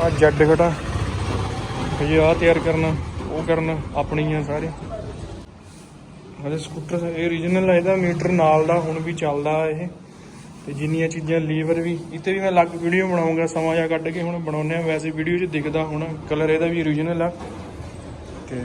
ਆ ਜੱਡ ਖੜਾ ਹਜੇ ਆ ਤਿਆਰ ਕਰਨਾ, ਉਹ ਕਰਨਾ ਆਪਣੀ ਆ ਸਾਰੇ। ਹਜੇ ਸਕੂਟਰ ਇਹ ਰੀਜਨਲ ਹੈ ਇਹਦਾ ਮੀਟਰ ਨਾਲ ਦਾ, ਹੁਣ ਵੀ ਚੱਲਦਾ ਇਹ। ਤੇ ਜਿੰਨੀਆਂ ਚੀਜ਼ਾਂ ਲੀਵਰ ਵੀ, ਇੱਥੇ ਵੀ ਮੈਂ ਅਲੱਗ ਵੀਡੀਓ ਬਣਾਉਂਗਾ, ਸਮਾਂ ਜਾਂ ਕੱਢ ਕੇ ਹੁਣ ਬਣਾਉਂਦੇ ਆ। ਵੈਸੇ ਵੀਡੀਓ 'ਚ ਦਿਖਦਾ ਹੁਣ ਕਲਰ ਇਹਦਾ ਵੀ ਓਰੀਜਨਲ ਆ। ਤੇ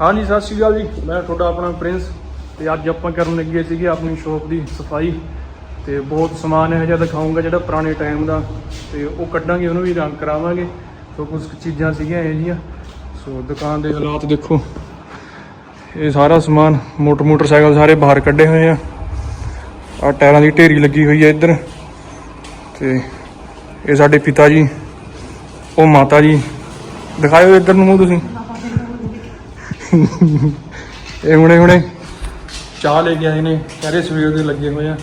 ਹਾਂਜੀ, ਸਤਿ ਸ਼੍ਰੀ ਅਕਾਲ ਜੀ। ਮੈਂ ਤੁਹਾਡਾ ਆਪਣਾ ਪ੍ਰਿੰਸ ਤੇ ਅੱਜ ਆਪਾਂ ਕਰਨ ਲੱਗੇ ਸੀਗੇ ਆਪਣੀ ਸ਼ੋਪ ਦੀ ਸਫ਼ਾਈ। ਤੇ ਬਹੁਤ ਸਮਾਨ ਇਹੋ ਜਿਹਾ ਦਿਖਾਉਂਗਾ ਜਿਹੜਾ ਪੁਰਾਣੇ ਟਾਈਮ ਦਾ। ਤੇ ਉਹ ਕੱਢਾਂਗੇ, ਉਹਨੂੰ ਵੀ ਰੰਗ ਕਰਾਵਾਂਗੇ। ਸੋ ਕੁਝ ਚੀਜ਼ਾਂ ਸੀਗੀਆਂ ਇਹ ਜੀਆਂ ਸੋ ਦੁਕਾਨ ਦੇ ਹਾਲਾਤ ਦੇਖੋ। ਇਹ ਸਾਰਾ ਸਮਾਨ, ਮੋਟਰ ਮੋਟਰਸਾਈਕਲ ਸਾਰੇ ਬਾਹਰ ਕੱਢੇ ਹੋਏ ਆ। ਆ ਟਾਇਰਾਂ ਦੀ ਢੇਰੀ ਲੱਗੀ ਹੋਈ ਹੈ ਇੱਧਰ। ਤੇ ਇਹ ਸਾਡੇ ਪਿਤਾ ਜੀ, ਉਹ ਮਾਤਾ ਜੀ। ਦਿਖਾਇਓ ਇੱਧਰ ਨੂੰ ਮੂੰਹ ਤੁਸੀਂ। ਇਹ ਹੁਣੇ ਹੁਣੇ ਚਾਹ ਲੈ ਕੇ ਆਏ ਨੇ। ਸਾਰੇ ਸਵੇਰ ਦੇ ਲੱਗੇ ਹੋਏ ਆ।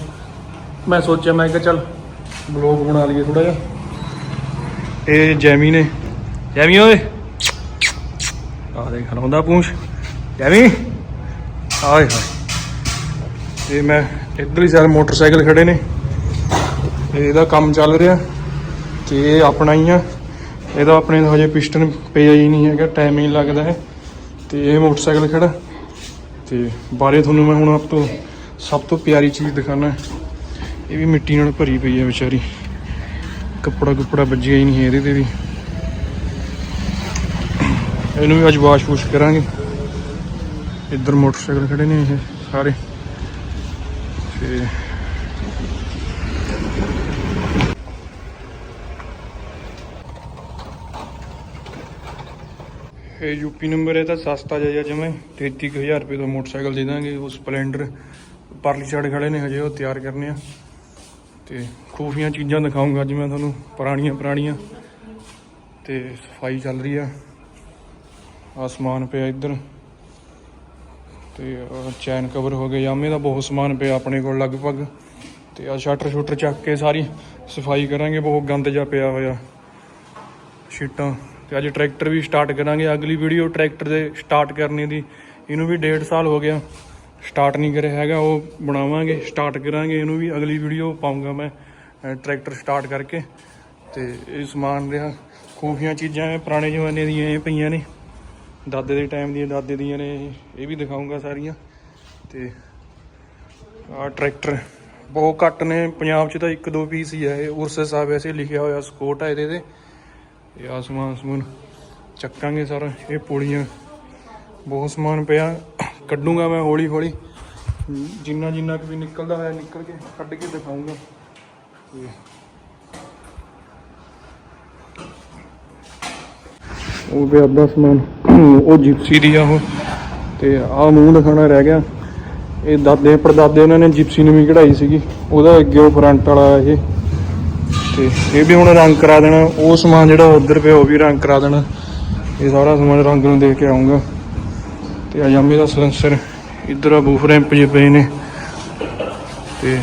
ਮੈਂ ਸੋਚਿਆ, ਮੈਂ ਕਿਹਾ ਚੱਲ ਬਲੌਗ ਬਣਾ ਲਈਏ ਥੋੜਾ ਜਿਹਾ। ਇਹ ਜੈਮੀ ਨੇ। ਜੈਮੀ ਓਏ। ਆ ਦੇਖ ਹਲਾਉਂਦਾ ਪੂੰਛ। ਜੈਮੀ। ਆਏ ਹਾਏ। ਤੇ ਮੈਂ ਇੱਧਰ ਹੀ ਸਾਰੇ ਮੋਟਰਸਾਈਕਲ ਖੜੇ ਨੇ। ਇਹਦਾ ਕੰਮ ਚੱਲ ਰਿਹਾ। ਤੇ ਇਹ ਆਪਣਾ ਹੀ ਆ। ਇਹਦਾ ਆਪਣੇ ਹਜੇ ਪਿਸਟਨ ਪਿਆ ਹੀ ਨਹੀਂ ਹੈਗਾ ਟਾਈਮ ਹੀ ਲੱਗਦਾ ਹੈ। ਤੇ ਇਹ ਮੋਟਰਸਾਈਕਲ ਖੜਾ। ਤੇ ਬਾਰੇ ਤੁਹਾਨੂੰ ਮੈਂ ਹੁਣ ਆਪ ਤੋਂ ਸਭ ਤੋਂ ਪਿਆਰੀ ਚੀਜ਼ ਦਿਖਾਣਾ ਇਹ ਵੀ ਮਿੱਟੀ ਨਾਲ ਭਰੀ ਪਈ ਹੈ ਵਿਚਾਰੀ। ਕੱਪੜਾ ਕੁੱਪੜਾ ਵੱਜਿਆ ਹੀ ਨਹੀਂ ਇਹਦੇ ਤੇ ਵੀ। ਇਹਨੂੰ ਵੀ ਅੱਜ ਵਾਸ਼ ਵੂਸ਼ ਕਰਾਂਗੇ। ਇੱਧਰ ਮੋਟਰਸਾਈਕਲ ਖੜੇ ਨੇ ਇਹ ਸਾਰੇ। ਤੇ ਇਹ ਯੂਪੀ ਨੰਬਰ ਹੈ ਤਾਂ ਸਸਤਾ ਜਿਹਾ ਜਮੇ 33000 ਰੁਪਏ ਦਾ ਮੋਟਰਸਾਈਕਲ ਦੇ ਦਾਂਗੇ, ਉਹ ਸਪਲੈਂਡਰ। ਪਰਲੀ ਸਾਈਡ ਖੜੇ ਨੇ ਹਜੇ, ਉਹ ਤਿਆਰ ਕਰਨੇ ਆ। ਤੇ ਖੂਫੀਆਂ ਚੀਜ਼ਾਂ ਦਿਖਾਉਂਗਾ ਅੱਜ ਮੈਂ ਤੁਹਾਨੂੰ ਪੁਰਾਣੀਆਂ ਪੁਰਾਣੀਆਂ। ਤੇ ਸਫ਼ਾਈ ਚੱਲ ਰਹੀ ਆ। ਆਸਮਾਨ ਪਿਆ ਇੱਧਰ। ਤੇ ਚੈਨ ਕਵਰ ਹੋ ਗਏ। ਯਾਮੇ ਦਾ ਬਹੁਤ ਸਮਾਨ ਪਿਆ ਆਪਣੇ ਕੋਲ ਲਗਭਗ। ਤੇ ਆ ਸ਼ਟਰ ਸ਼ੂਟਰ ਚੱਕ ਕੇ ਸਾਰੀ ਸਫ਼ਾਈ ਕਰਾਂਗੇ। ਬਹੁਤ ਗੰਦ ਜਿਹਾ ਪਿਆ ਹੋਇਆ। ਸ਼ੀਟਾਂ। ਤੇ ਅੱਜ ਟਰੈਕਟਰ ਵੀ ਸਟਾਰਟ ਕਰਾਂਗੇ। ਅਗਲੀ ਵੀਡੀਓ ਟਰੈਕਟਰ ਦੇ ਸਟਾਰਟ ਕਰਨੇ ਦੀ। ਇਹਨੂੰ ਵੀ 1.5 ਸਾਲ ਹੋ ਗਿਆ। ਸਟਾਰਟ ਨਹੀਂ ਕਰਿਆ ਹੈਗਾ, ਉਹ ਬਣਾਵਾਂਗੇ, ਸਟਾਰਟ ਕਰਾਂਗੇ, ਇਹਨੂੰ ਵੀ ਅਗਲੀ ਵੀਡੀਓ ਪਾਉਂਗਾ ਮੈਂ ਟਰੈਕਟਰ ਸਟਾਰਟ ਕਰਕੇ। ਤੇ ਇਹ ਸਮਾਨ ਰਿਹਾ, ਖੂਫੀਆਂ ਚੀਜ਼ਾਂ, ਪੁਰਾਣੇ ਜ਼ਮਾਨੇ ਦੀਆਂ ਇਹ ਪਈਆਂ ਨੇ, ਦਾਦੇ ਦੇ ਟਾਈਮ ਦੀਆਂ, ਦਾਦੇ ਦੀਆਂ ਨੇ, ਇਹ ਵੀ ਦਿਖਾਉਂਗਾ ਸਾਰੀਆਂ। ਤੇ ਆ ਟਰੈਕਟਰ ਬਹੁਤ ਘੱਟ ਨੇ, ਪੰਜਾਬ 'ਚ ਤਾਂ ਇੱਕ ਦੋ ਪੀਸ ਹੀ ਆ, ਇਹ ਉਰਸੇ ਸਾਹਿਬ ਐਸੇ ਲਿਖਿਆ ਹੋਇਆ ਸਕੋਟ ਆ ਇਹਦੇ ਤੇ। ਇਹ ਆ ਸਮਾਨ ਸਮੂਨ ਚੱਕਾਂਗੇ ਸਾਰਾ, ਇਹ ਪੁੜੀਆਂ, ਬਹੁਤ ਸਮਾਨ ਪਿਆ। ਕੱਢੂੰਗਾ ਮੈਂ ਹੌਲੀ ਹੌਲੀ। ਜਿੰਨਾ ਜਿੰਨਾ ਕੁ ਵੀ ਨਿਕਲਦਾ ਹੋਇਆ ਨਿਕਲ ਕੇ ਕੱਢ ਕੇ ਦਿਖਾਉਂਗਾ। ਉਹ ਵੀ ਅੱਧਾ ਸਮਾਨ। ਉਹ ਜਿਪਸੀ ਦੀ ਆ ਉਹ। ਤੇ ਆ ਮੂੰਹ ਦਿਖਾਣਾ ਰਹਿ ਗਿਆ। ਇਹ ਦਾਦੇ, ਪੜਦਾਦੇ ਉਹਨਾਂ ਨੇ ਜਿਪਸੀ ਨੂੰ ਵੀ ਕਢਾਈ ਸੀਗੀ। ਉਹਦਾ ਅੱਗੇ ਉਹ ਫਰੰਟ ਵਾਲਾ ਇਹ। ਤੇ ਇਹ ਵੀ ਹੁਣ ਰੰਗ ਕਰਾ ਦੇਣਾ। ਉਹ ਸਮਾਨ ਜਿਹੜਾ ਉਧਰ ਪਿਆ, ਉਹ ਵੀ ਰੰਗ ਕਰਾ ਦੇਣਾ। ਇਹ ਸਾਰਾ ਸਮਾਨ ਰੰਗ ਨੂੰ ਦੇ ਕੇ ਆਉਂਗਾ ਤੇ ਅਜਾਮੇ ਦਾ ਸਲੈਂਸਰ ਇੱਧਰ ਆ ਬੂਫ ਰੈਂਪ ਜੇ ਪਏ ਨੇ ਤੇ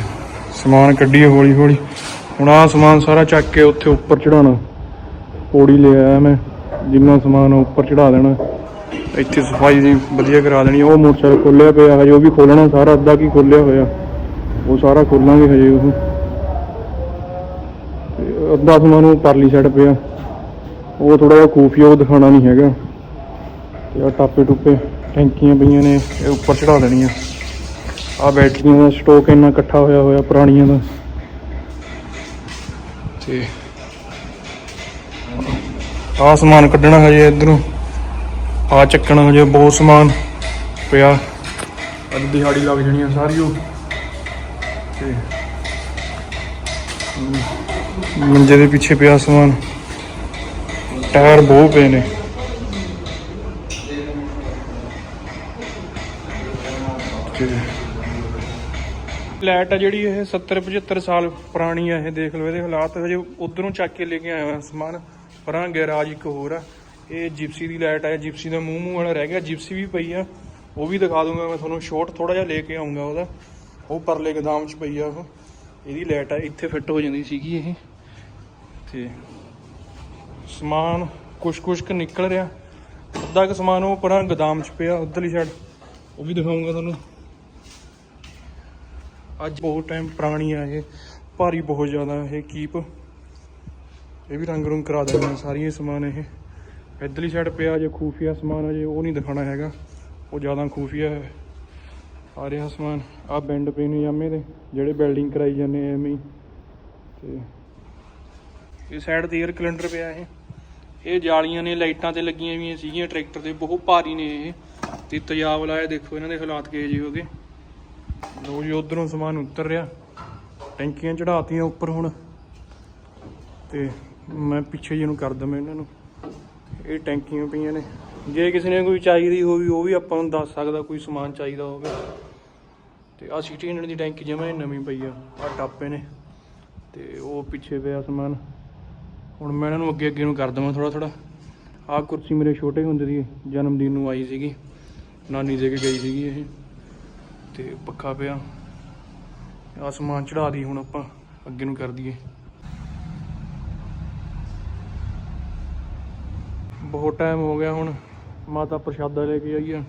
ਸਮਾਨ ਕੱਢੀਏ ਹੌਲੀ ਹੌਲੀ। ਹੁਣ ਆਹ ਸਮਾਨ ਸਾਰਾ ਚੱਕ ਕੇ ਉੱਥੇ ਉੱਪਰ ਚੜਾਉਣਾ ਪੌੜੀ ਲੈ ਆਇਆ ਮੈਂ, ਜਿੰਨਾ ਸਮਾਨ ਉੱਪਰ ਚੜਾ ਦੇਣਾ। ਇੱਥੇ ਸਫ਼ਾਈ ਦੀ ਵਧੀਆ ਕਰਾ ਦੇਣੀ, ਉਹ ਮੋਟਰਸਾਈਕਲ ਖੋਲਿਆ ਪਿਆ ਹਜੇ, ਉਹ ਵੀ ਖੋਲਣਾ ਸਾਰਾ, ਅੱਧਾ ਕੀ ਖੋਲਿਆ ਹੋਇਆ। ਉਹ ਸਾਰਾ ਖੋਲਾਂਗੇ ਹਜੇ ਉਹ। ਅੱਧਾ ਸਮਾਨ ਉਹ ਪਰਲੀ ਸਾਈਡ ਪਿਆ। ਉਹ ਥੋੜਾ ਜਿਹਾ ਖੂਫੀਆ, ਉਹ ਦਿਖਾਣਾ ਨਹੀਂ ਹੈਗਾ। ਤੇ ਆ ਟਾਪੇ ਟੁੱਪੇ। ਟੈਂਕੀਆਂ ਪਈਆਂ ਨੇ, ਇਹ ਉੱਪਰ ਚੜਾ ਦੇਣੀਆਂ ਆ ਬੈਟਰੀਆਂ ਦਾ ਸਟਾਕ ਇੰਨਾ ਇਕੱਠਾ ਹੋਇਆ ਹੋਇਆ ਪੁਰਾਣੀਆਂ ਦਾ। ਤੇ ਆ ਸਮਾਨ ਕੱਢਣਾ ਹਜੇ ਇਧਰੋਂ। ਆ ਚੱਕਣਾ ਹਜੇ ਬਹੁਤ ਸਮਾਨ ਪਿਆ। ਅੱਜ ਦਿਹਾੜੀ ਲੱਗ ਜਾਣੀ ਆ ਸਾਰੀ ਉਹ। ਤੇ ਮੰਜੇ ਦੇ ਪਿੱਛੇ ਪਿਆ ਸਮਾਨ। ਟਾਇਰ ਬਹੁਤ ਪਏ ਨੇ। ਫਲੈਟ ਆ ਜਿਹੜੀ ਇਹ 70 75 ਸਾਲ ਪੁਰਾਣੀ ਆ, ਇਹ ਦੇਖ ਲਓ, ਇਹਦੇ ਹਾਲਾਤ ਹਜੇ ਉਧਰੋਂ ਚੱਕ ਕੇ ਲੈ ਕੇ ਆਇਆ ਹਾਂ ਸਮਾਨ। ਪਰਾਂ ਗੈਰਾਜ ਇੱਕ ਹੋਰ ਆ। ਇਹ ਜਿਪਸੀ ਦੀ ਲਾਈਟ ਆ ਜਿਪਸੀ ਦਾ ਮੂੰਹ ਮੂੰਹ ਵਾਲਾ ਰਹਿ ਗਿਆ ਜਿਪਸੀ ਵੀ ਪਈ ਆ। ਉਹ ਵੀ ਦਿਖਾ ਦੂੰਗਾ ਮੈਂ ਤੁਹਾਨੂੰ ਸ਼ੋਰਟ ਥੋੜਾ ਜਿਹਾ ਲੈ ਕੇ ਆਉਂਗਾ ਉਹਦਾ। ਉਹ ਪਰਲੇ ਗਦਾਮ 'ਚ ਪਈ ਆ ਉਹ। ਇਹਦੀ ਲਾਈਟ ਆ, ਇੱਥੇ ਫਿੱਟ ਹੋ ਜਾਂਦੀ ਸੀਗੀ ਇਹ। ਤੇ ਸਮਾਨ ਕੁਛ ਕੁਛ ਕੁ ਨਿਕਲ ਰਿਹਾ। ਅੱਧਾ ਕੁ ਸਮਾਨ ਉਹ ਪਰਾਂ ਗਦਾਮ 'ਚ ਪਿਆ, ਉਧਰਲੀ ਸਾਈਡ ਉਹ ਵੀ ਦਿਖਾਉਂਗਾ ਤੁਹਾਨੂੰ। ਅੱਜ ਬਹੁਤ ਟਾਈਮ ਪੁਰਾਣੀ ਆ ਇਹ, ਭਾਰੀ ਬਹੁਤ ਜ਼ਿਆਦਾ ਇਹ ਕੀਪ ਇਹ ਵੀ ਰੰਗ ਰੰਗ ਕਰਾ ਦੇਣਾ ਸਾਰੀਆਂ ਸਮਾਨ ਇਹ। ਇੱਧਰਲੀ ਸਾਈਡ ਪਿਆ ਜੇ ਖੂਫੀਆ ਸਮਾਨ ਅਜੇ ਉਹ ਨਹੀਂ ਦਿਖਾਣਾ ਹੈਗਾ। ਉਹ ਜ਼ਿਆਦਾ ਖੂਫੀਆ ਹੈ। ਆ ਰਿਹਾ ਸਮਾਨ। ਆ ਬੈਂਡ ਪਏ ਨੇ ਜਾਮੇ ਦੇ, ਜਿਹੜੇ ਬਿਲਡਿੰਗ ਕਰਾਈ ਜਾਂਦੇ ਐਵੇਂ ਹੀ। ਤੇ ਇਹ ਸਾਈਡ ਤੇ 에ਅਰ ਕੈਲੰਡਰ ਪਿਆ ਇਹ। ਇਹ ਜਾਲੀਆਂ ਨੇ, ਲਾਈਟਾਂ ਤੇ ਲੱਗੀਆਂ ਹੋਈਆਂ ਸੀਗੀਆਂ ਟਰੈਕਟਰ ਤੇ ਬਹੁਤ ਭਾਰੀ ਨੇ ਇਹ। ਤੇ ਤੇਜ਼ਾਬ ਲਾਇਆ ਦੇਖੋ, ਇਹਨਾਂ ਦੇ ਹਾਲਾਤ ਕਿਹੋ ਜਿਹੇ ਹੋ ਗਏ। ਲੋ ਜੀ, ਉਧਰੋਂ ਸਮਾਨ ਉਤਰ ਰਿਹਾ। ਟੈਂਕੀਆਂ ਚੜਾਤੀਆਂ ਉੱਪਰ ਹੁਣ। ਤੇ ਮੈਂ ਪਿੱਛੇ ਜਿਹੇ ਨੂੰ ਕਰ ਦਵਾਂ ਇਹਨਾਂ ਨੂੰ। ਇਹ ਟੈਂਕੀਆਂ ਪਈਆਂ ਨੇ। ਜੇ ਕਿਸੇ ਨੇ ਕੋਈ ਚਾਹੀਦੀ ਹੋਵੇ, ਉਹ ਵੀ ਆਪਾਂ ਨੂੰ ਦੱਸ ਸਕਦਾ ਕੋਈ ਸਮਾਨ ਚਾਹੀਦਾ ਹੋਵੇ। ਤੇ ਆ ਸਿਟੀ ਹੰਡਰਡ ਦੀ ਟੈਂਕੀ ਜਮਾ ਨਵੀਂ ਪਈ ਆ। ਆ ਟਾਪੇ ਨੇ। ਤੇ ਉਹ ਪਿੱਛੇ ਪਿਆ ਸਮਾਨ। ਹੁਣ ਮੈਂ ਇਹਨਾਂ ਨੂੰ ਅੱਗੇ ਅੱਗੇ ਨੂੰ ਕਰ ਦਵਾਂ ਥੋੜਾ ਥੋੜਾ ਆਹ ਕੁਰਸੀ ਮੇਰੇ ਛੋਟੇ ਹੁੰਦੇ ਦੀ ਜਨਮ ਦਿਨ ਨੂੰ ਆਈ ਸੀਗੀ। ਨਾਨੀ ਦੇ ਕੇ ਗਈ ਸੀਗੀ ਇਹ। ਤੇ ਪੱਖਾ ਪਿਆ। ਆਸਮਾਨ ਸਮਾਨ ਚੜਾ ਦੀ ਹੁਣ ਆਪਾਂ, ਅੱਗੇ ਨੂੰ ਕਰ ਦਈਏ। ਬਹੁਤ ਟਾਈਮ ਹੋ ਗਿਆ ਹੁਣ, ਮਾਤਾ ਪ੍ਰਸ਼ਾਦਾ ਲੈ ਕੇ ਆਈ ਆ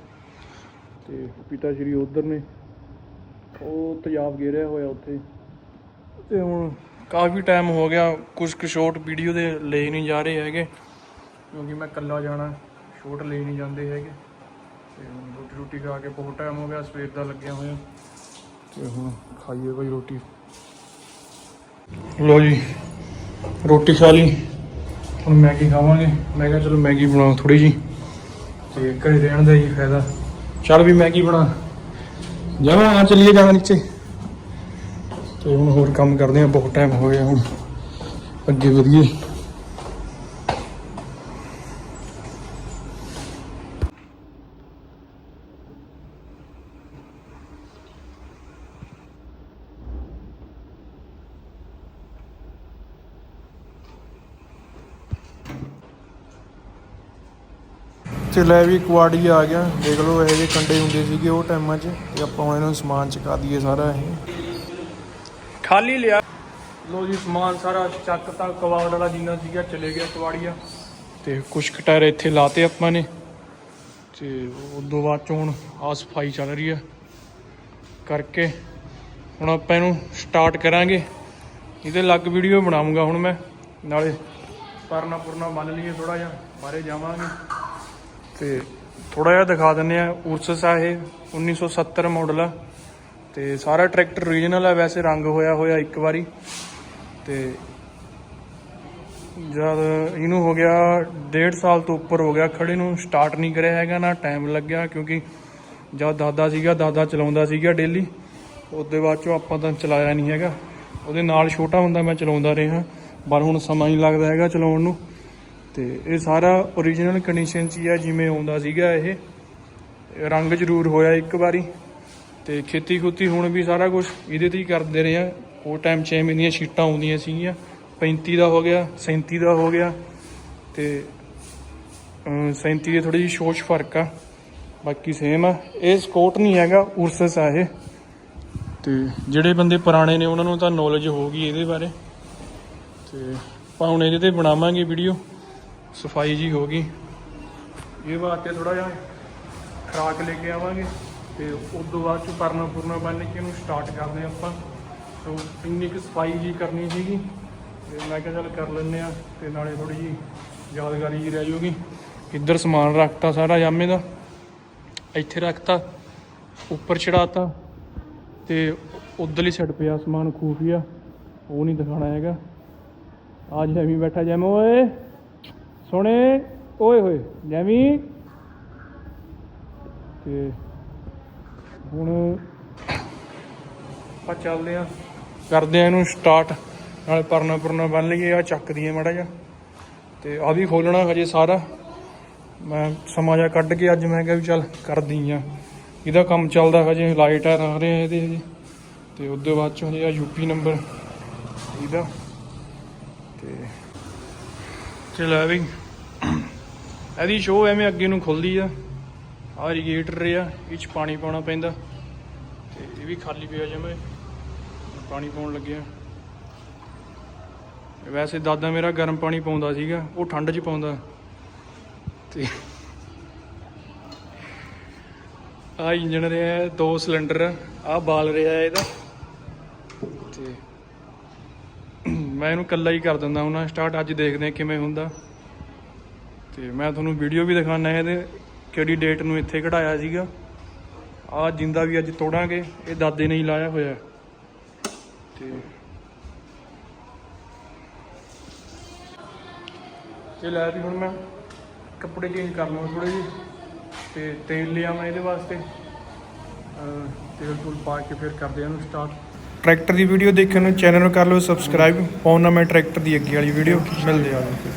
ਤੇ ਪਿਤਾ ਸ਼੍ਰੀ ਉਧਰ ਨੇ। ਉਹ ਤੇਜ਼ਾਬ ਗੇਰਿਆ ਹੋਇਆ ਉੱਥੇ। ਤੇ ਹੁਣ ਕਾਫੀ ਟਾਈਮ ਹੋ ਗਿਆ ਕੁਝ ਕੁ ਸ਼ਾਰਟ ਵੀਡੀਓ ਦੇ ਲੈ ਨਹੀਂ ਜਾ ਰਹੇ ਹੈਗੇ, ਕਿਉਂਕਿ ਮੈਂ ਇਕੱਲਾ ਜਾਣਾ ਸ਼ਾਰਟ ਲੈ ਨਹੀਂ ਜਾਂਦੇ ਹੈਗੇ। ਤੇ ਹੁਣ ਰੋਟੀ ਰੋਟੀ ਖਾ ਕੇ ਬਹੁਤ ਟਾਈਮ ਹੋ ਗਿਆ, ਸਵੇਰ ਦਾ ਲੱਗਿਆ ਹੋਇਆ। ਤੇ ਹੁਣ ਖਾਈਏ ਭਾਈ ਰੋਟੀ। ਲੋ ਜੀ, ਰੋਟੀ ਖਾ ਲਈ। ਹੁਣ ਮੈਗੀ ਖਾਵਾਂਗੇ। ਮੈਂ ਕਿਹਾ ਚਲੋ ਮੈਗੀ ਬਣਾਓ ਥੋੜੀ ਜੀ ਤੇ ਘਰੇ ਰਹਿਣ ਦਾ ਹੀ ਫਾਇਦਾ। ਚੱਲ ਵੀ ਮੈਗੀ ਬਣਾ। ਜਾਵਾਂ ਆ ਚੱਲੀਏ ਜਾਵਾਂ ਨੀਚੇ। ਤੇ ਹੁਣ ਹੋਰ ਕੰਮ ਕਰਦੇ ਆ, ਬਹੁਤ ਟਾਈਮ ਹੋ ਗਿਆ ਹੁਣ। ਅੱਗੇ ਵਧੀਏ। ਤੇ ਲੈ ਵੀ ਕੁਆੜੀ ਆ ਗਿਆ। ਦੇਖ ਲਓ ਇਹ ਜਿਹੇ ਕੰਡੇ ਹੁੰਦੇ ਸੀਗੇ ਉਹ ਟਾਈਮਾਂ 'ਚ ਤੇ ਆਪਾਂ ਹੁਣ ਇਹਨੂੰ ਸਮਾਨ ਚਕਾ ਦਈਏ ਸਾਰਾ ਇਹ। ਖਾਲੀ ਲਿਆ। ਲੋ ਜੀ ਸਮਾਨ ਸਾਰਾ ਚੱਕ ਤਾਂ ਕਵਾੜ ਵਾਲਾ ਜਿੰਨਾ ਸੀਗਾ ਚਲੇ ਗਿਆ ਕਵਾੜੀਆ ਤੇ ਕੁਛ ਕੁ ਟਾਇਰ ਇੱਥੇ ਲਾਤੇ ਆਪਾਂ ਨੇ। ਤੇ ਉਦੋਂ ਬਾਅਦ ਚੋਂ ਹੁਣ ਆ ਸਫ਼ਾਈ ਚੱਲ ਰਹੀ ਆ। ਕਰਕੇ ਹੁਣ ਆਪਾਂ ਇਹਨੂੰ ਸਟਾਰਟ ਕਰਾਂਗੇ। ਇਹਦੇ ਲੱਗ ਵੀਡੀਓ ਬਣਾਉਂਗਾ ਹੁਣ ਮੈਂ ਨਾਲੇ। ਪਰਨਾ ਪੁਰਨਾ ਮੰਨ ਲਈਏ ਥੋੜਾ ਜਿਹਾ ਬਾਹਰੇ ਜਾਵਾਂਗੇ। ਤੇ ਥੋੜਾ ਜਿਹਾ ਦਿਖਾ ਦਿੰਨੇ ਆ ਉਰਸਸ ਆ ਇਹ 1970 ਮਾਡਲ ਆ। ਤੇ ਸਾਰਾ ਟਰੈਕਟਰ ਰੀਜਨਲ ਆ, ਵੈਸੇ ਰੰਗ ਹੋਇਆ ਹੋਇਆ ਇੱਕ ਵਾਰੀ। ਤੇ ਜਦ ਇਹਨੂੰ ਹੋ ਗਿਆ, ਡੇਢ ਸਾਲ ਤੋਂ ਉੱਪਰ ਹੋ ਗਿਆ ਖੜੇ ਨੂੰ ਸਟਾਰਟ ਨਹੀਂ ਕਰਿਆ ਹੈਗਾ, ਨਾ ਟਾਈਮ ਲੱਗਿਆ, ਕਿਉਂਕਿ ਜਦ ਦਾਦਾ ਸੀਗਾ, ਦਾਦਾ ਚਲਾਉਂਦਾ ਸੀਗਾ ਡੇਲੀ ਉਹਦੇ ਬਾਅਦ ਚੋਂ ਆਪਾਂ ਤਾਂ ਚਲਾਇਆ ਨਹੀਂ ਹੈਗਾ। ਉਹਦੇ ਨਾਲ ਛੋਟਾ ਹੁੰਦਾ, ਮੈਂ ਚਲਾਉਂਦਾ ਰਿਹਾ। ਪਰ ਹੁਣ ਸਮਾਂ ਨਹੀਂ ਲੱਗਦਾ ਹੈਗਾ ਚਲਾਉਣ ਨੂੰ। ਤੇ ਇਹ ਸਾਰਾ origignal ਕੰਡੀਸ਼ਨ 'ਚ ਹੀ ਆ ਜਿਵੇਂ ਆਉਂਦਾ ਸੀਗਾ ਇਹ। ਰੰਗ ਜ਼ਰੂਰ ਹੋਇਆ ਇੱਕ ਵਾਰੀ। ਤੇ ਖੇਤੀ ਖੁੱਤੀ ਹੁਣ ਵੀ ਸਾਰਾ ਕੁਝ ਇਹਦੇ ਤੇ ਹੀ ਕਰਦੇ ਰਹੇ ਆ। ਉਹ ਟਾਈਮ 'ਚ ਐਵੇਂ ਦੀਆਂ ਸ਼ੀਟਾਂ ਆਉਂਦੀਆਂ ਸੀਗੀਆਂ। 35 ਦਾ ਹੋ ਗਿਆ 37 ਦਾ ਹੋ ਗਿਆ। ਤੇ ਅਮ, 37 ਦੇ ਥੋੜੀ ਜਿਹੀ ਸ਼ੋਸ਼ ਫ਼ਰਕ ਆ। ਬਾਕੀ ਸੇਮ ਆ। ਇਹ ਸਕੋਟ ਨਹੀਂ ਹੈਗਾ ਉਰਸਸ ਆ ਇਹ। ਤੇ ਜਿਹੜੇ ਬੰਦੇ ਪੁਰਾਣੇ ਨੇ ਉਹਨਾਂ ਨੂੰ ਤਾਂ ਨੌਲੇਜ ਹੋਊਗੀ ਇਹਦੇ ਬਾਰੇ। ਤੇ ਆਪਾਂ ਹੁਣ ਇਹਦੇ ਤੇ ਬਣਾਵਾਂਗੇ ਵੀਡੀਓ ਸਫ਼ਾਈ ਜੀ ਗਈ। ਇਹ ਵਾਸਤੇ ਥੋੜਾ ਜਿਹਾ ਖਰਾਕ ਲੈ ਕੇ ਆਵਾਂਗੇ ਤੇ ਉਸ ਤੋਂ ਬਾਅਦ ਚ ਪਰਨਾ ਪੁਰਨਾ ਬੰਨ ਕੇ ਇਹਨੂੰ ਸਟਾਰਟ ਕਰਦੇ ਆਪਾਂ। ਸੋ ਇੰਨੀ ਕੁ ਸਫ਼ਾਈ ਜੀ ਕਰਨੀ ਸੀਗੀ ਤੇ ਮੈਂ ਕਿਹਾ ਚੱਲ ਕਰ ਲੈਂਦੇ ਆ ਤੇ ਨਾਲੇ ਥੋੜੀ ਜੀ ਯਾਦਗਾਰੀ ਜੀ ਰਹਿ ਜੂਗੀ। ਇੱਧਰ ਸਮਾਨ ਰੱਖਤਾ ਸਾਰਾ ਜਾਮੇ ਦਾ। ਇੱਥੇ ਰੱਖਤਾ, ਉੱਪਰ ਚੜਾਤਾ ਤੇ ਉਧਰਲੀ ਸਾਈਡ ਪਿਆ ਸਮਾਨ ਖੂਫੀਆ। ਉਹ ਨਹੀਂ ਦਿਖਾਣਾ ਹੈਗਾ। ਅੱਜ ਐਵੇਂ ਬੈਠਾ ਜੈਮ ਓਏ! ਸੁਣੇ, ਓਏ ਹੋਏ, ਜੈਮੀ। ਤੇ ਹੁਣ ਆਪਾਂ ਚੱਲਦੇ ਆ ਕਰਦੇ ਆ ਇਹਨੂੰ ਸਟਾਰਟ ਨਾਲ ਪਰਨਾ ਪਰਨਾ ਬੰਨ ਲਈਏ ਆ ਚੱਕ ਦਈਏ ਮਾੜਾ ਜਿਹਾ। ਤੇ ਆ ਵੀ ਖੋਲਣਾ ਹਜੇ ਸਾਰਾ। ਮੈਂ ਸਮਾਂ ਜਿਹਾ ਕੱਢ ਕੇ ਅੱਜ ਮੈਂ ਕਿਹਾ ਵੀ ਚੱਲ ਕਰਦੀ ਆ ਇਹਦਾ ਕੰਮ ਚੱਲਦਾ ਹਜੇ ਲਾਈਟ ਆ ਰਹੇ ਇਹਦੇ ਹਜੇ। ਤੇ ਉਹਦੇ ਬਾਅਦ ਚ ਹਜੇ ਆ ਯੂਪੀ ਨੰਬਰ ਇਹਦਾ। ਤੇ ਚਲ ਆ ਵੀ। ਇਹਦੀ ਸ਼ੋ ਐਵੇਂ ਅੱਗੇ ਨੂੰ ਖੁੱਲਦੀ ਆ। ਆ ਰੇਗੀਏਟਰ ਆ, ਇਹ ਚ ਪਾਣੀ ਪਾਉਣਾ ਪੈਂਦਾ। ਤੇ ਇਹ ਵੀ ਖਾਲੀ ਪਿਆ ਜਿਵੇਂ ਪਾਣੀ ਪਾਉਣ ਲੱਗਿਆ। ਵੈਸੇ ਦਾਦਾ ਮੇਰਾ ਗਰਮ ਪਾਣੀ ਪਾਉਂਦਾ ਸੀਗਾ, ਉਹ ਠੰਡ 'ਚ ਪਾਉਂਦਾ। ਤੇ ਆ ਇੰਜਣ ਰਿਹਾ, ਦੋ ਸਿਲੰਡਰ ਆ ਬਾਲ ਰਿਹਾ ਇਹਦਾ। ਤੇ ਮੈਂ ਇਹਨੂੰ ਇਕੱਲਾ ਹੀ ਕਰ ਦਿੰਦਾ ਹੁਣ। ਸਟਾਰਟ ਅੱਜ ਦੇਖਦੇ ਹਾਂ ਕਿਵੇਂ ਹੁੰਦਾ। ਤੇ ਮੈਂ ਤੁਹਾਨੂੰ ਵੀਡੀਓ ਵੀ ਦਿਖਾਣਾ ਇਹਦੇ ਕਿਹੜੀ ਡੇਟ ਨੂੰ ਇੱਥੇ ਕਢਾਇਆ ਸੀਗਾ। ਆ ਜਿੰਦਾ ਵੀ ਅੱਜ ਤੋੜਾਂਗੇ, ਇਹ ਦਾਦੇ ਨੇ ਹੀ ਲਾਇਆ ਹੋਇਆ। ਤੇ ਤੇ ਲੈ ਵੀ ਹੁਣ ਮੈਂ ਕੱਪੜੇ ਚੇਂਜ ਕਰ ਲਵਾਂ ਥੋੜੇ ਜਿਹੇ ਤੇ ਤੇਲ ਲਿਆ ਮੈਂ ਇਹਦੇ ਵਾਸਤੇ। ਤੇਲ ਤੂਲ ਪਾ ਕੇ ਫਿਰ ਕਰਦੇ ਆ ਇਹਨੂੰ ਸਟਾਰਟ ਟਰੈਕਟਰ ਦੀ ਵੀਡੀਓ ਦੇਖਣ ਨੂੰ ਚੈਨਲ ਨੂੰ ਕਰ ਲਓ ਸਬਸਕ੍ਰਾਈਬ ਪਾਉਣਾ ਮੈਂ ਟਰੈਕਟਰ ਦੀ ਅੱਗੇ ਵਾਲੀ ਵੀਡੀਓ ਮਿਲਦੇ ਆ